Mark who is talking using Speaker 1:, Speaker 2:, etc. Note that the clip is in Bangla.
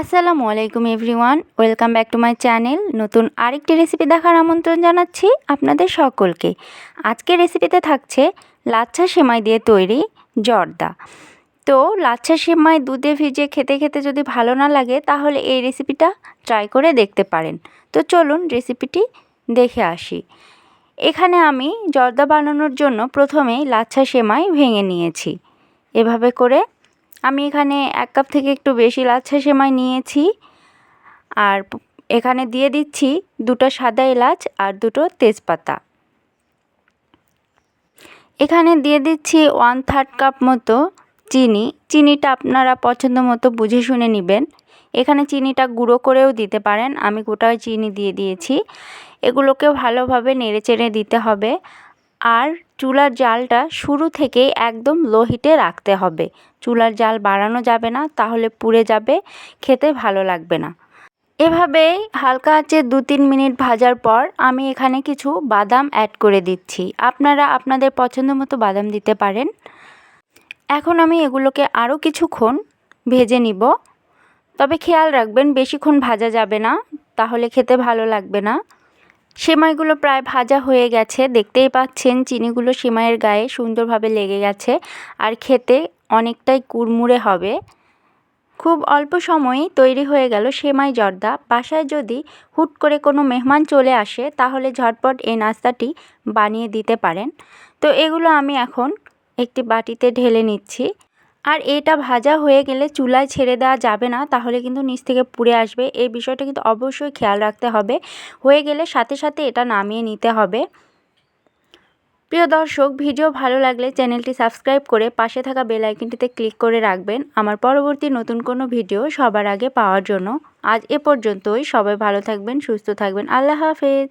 Speaker 1: আসসালামু আলাইকুম everyone, welcome back to my channel. নতুন আরেকটি রেসিপি দেখার আমন্ত্রণ জানাচ্ছি আপনাদের সকলকে। আজকের রেসিপিতে থাকছে লাচ্ছা সেমাই দিয়ে তৈরি জর্দা। তো লাচ্ছা সেমাই দুধে ভিজে খেতে খেতে যদি ভালো না লাগে, তাহলে এই রেসিপিটা ট্রাই করে দেখতে পারেন। তো চলুন রেসিপিটি দেখে আসি। এখানে আমি জর্দা বানানোর জন্য প্রথমেই লাচ্ছা সেমাই ভেঙে নিয়েছি। এভাবে করে আমি এখানে এক কাপ থেকে একটু বেশি লাচ্ছা সেমাই নিয়েছি। আর এখানে দিয়ে দিচ্ছি দুটো সাদা এলাচ আর দুটো তেজপাতা। এখানে দিয়ে দিচ্ছি ওয়ান থার্ড কাপ মতো চিনি। চিনিটা আপনারা পছন্দ মতো বুঝে শুনে নেবেন। এখানে চিনিটা গুঁড়ো করেও দিতে পারেন। আমি গোটায় চিনি দিয়ে দিয়েছি। এগুলোকে ভালোভাবে নেড়ে চেড়ে দিতে হবে। আর চুলার জালটা শুরু থেকেই একদম লো হিটে রাখতে হবে। চুলার জাল বাড়ানো যাবে না, তাহলে পুড়ে যাবে, খেতে ভালো লাগবে না। এভাবে হালকা আঁচে দু তিন মিনিট ভাজার পর আমি এখানে কিছু বাদাম অ্যাড করে দিচ্ছি। আপনারা আপনাদের পছন্দ মতো বাদাম দিতে পারেন। এখন আমি এগুলোকে আরও কিছুক্ষণ ভেজে নিব। তবে খেয়াল রাখবেন, বেশিক্ষণ ভাজা যাবে না, তাহলে খেতে ভালো লাগবে না। সেমাইগুলো প্রায় ভাজা হয়ে গেছে। দেখতেই পাচ্ছেন চিনিগুলো সেমাইয়ের গায়ে সুন্দরভাবে লেগে গেছে আর খেতে অনেকটাই কুড়মুড়ে হবে। খুব অল্প সময়েই তৈরি হয়ে গেল সেমাই জর্দা। বাসায় যদি হুট করে কোনো মেহমান চলে আসে, তাহলে ঝটপট এই নাস্তাটি বানিয়ে দিতে পারেন। তো এগুলো আমি এখন একটি বাটিতে ঢেলে নিচ্ছি। আর এটা ভাজা হয়ে গেলে চুলায় ছেড়ে দেওয়া যাবে না, তাহলে কিন্তু নিচ থেকে পুড়ে আসবে। এই বিষয়টা কিন্তু অবশ্যই খেয়াল রাখতে হবে। হয়ে গেলে সাথে সাথে এটা নামিয়ে নিতে হবে। প্রিয় দর্শক, ভিডিও ভালো লাগলে চ্যানেলটি সাবস্ক্রাইব করে পাশে থাকা বেল আইকনটিতে ক্লিক করে রাখবেন। আমার পরবর্তী নতুন কোনো ভিডিও সবার আগে পাওয়ার জন্য। আজ এ পর্যন্তই। সবাই ভালো থাকবেন, সুস্থ থাকবেন। আল্লাহ হাফেজ।